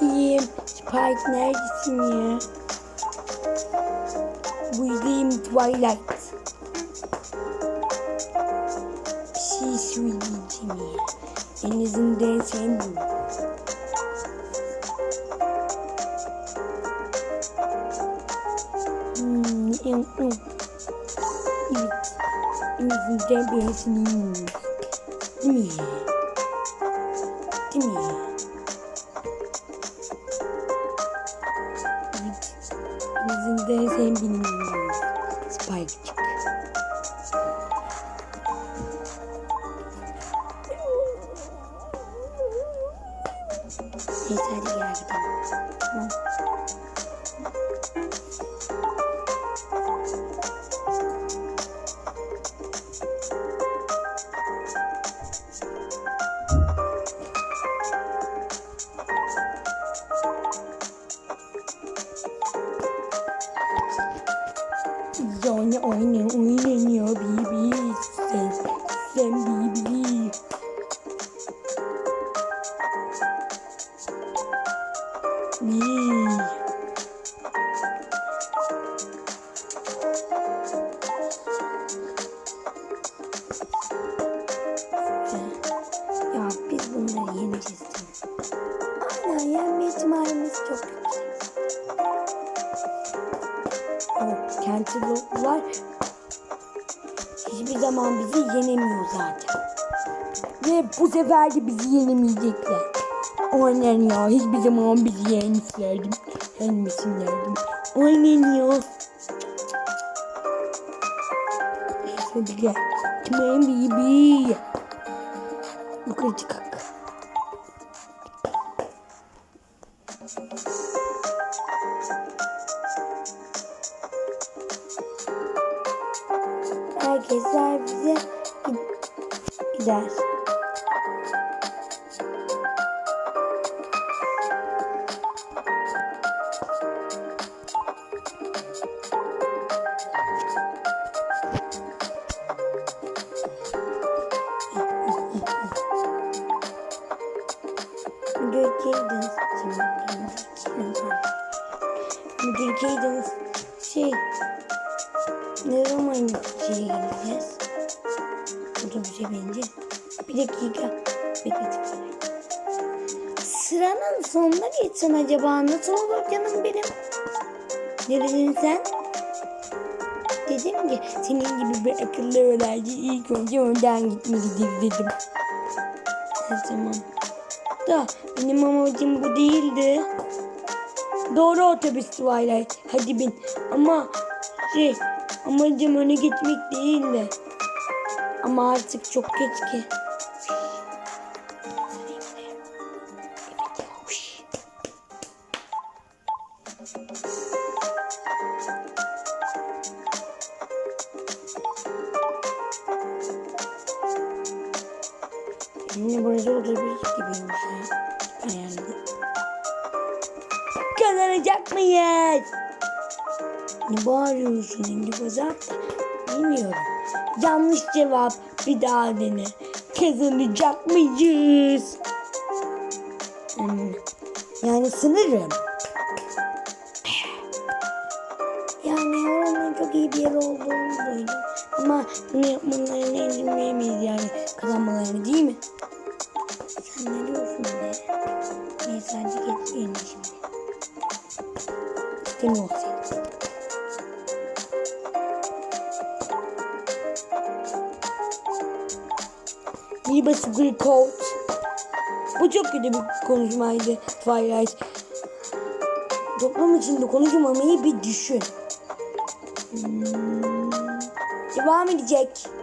Bakayım. Spike neredesin ya? Buradayım Twilight. Bir şey söyleyeceğim ya. En azından sen bil. Hmm, em, em. Evet. En azından bilmiyorum. Değil mi? Değil mi? Azından sen yanımda. Spike'cık. Neyse hadi gel gidelim. Tamam. Yani aynen aynen ya Bibi sen sen Bibi. Bibi. Ya Canterlot'lar hiçbir zaman bizi yenemiyor zaten. Ve bu sefer de bizi yenemeyecekler. Aynen ya hiçbir zaman bizi yenmişlerdi. Yenmesinlerdi. Aynen ya. Hadi gel. Tamam baby. Yukarı çıkak. Herkesler bize gid- gider. Müdür Cadence. Müdür Cadence. Şey. Ne zaman şeye gideceğiz? Otobüse binince. Bir dakika. Bekletin. Sıranın sonuna geçsen acaba nasıl olur canım benim? Ne dedin sen? Dedim ki senin gibi bir akıllı öğrenci ilk önce önden gitmelidir dedim. Her zaman. Da benim amacım bu değildi. Doğru otobüs Twilight. Hadi bin. Ama şey amacım öne gitmek değildi. Ama artık çok geç ki. Yine burası otobüs gibiymiş ya. Ayarladım. Kazanacak mıyız? Ne bağırıyorsun Indi Pazar? Bilmiyorum. Yanlış cevap. Bir daha dene. Kazanacak mıyız? Hmm, Yani sınırım. Yani oranın çok iyi bir yer olduğunu duydum. Ama bunu yapmalarına izin yani kazanmalarını değil mi? Sen ne diyorsun be? Neyse hadi geçelim şimdi. İstemiyorum seni. Merhaba Secret Code. Bu çok kötü bir konuşmaydı Twilight. Toplum içinde konuşmamayı bir düşün. Hmm. Devam edecek.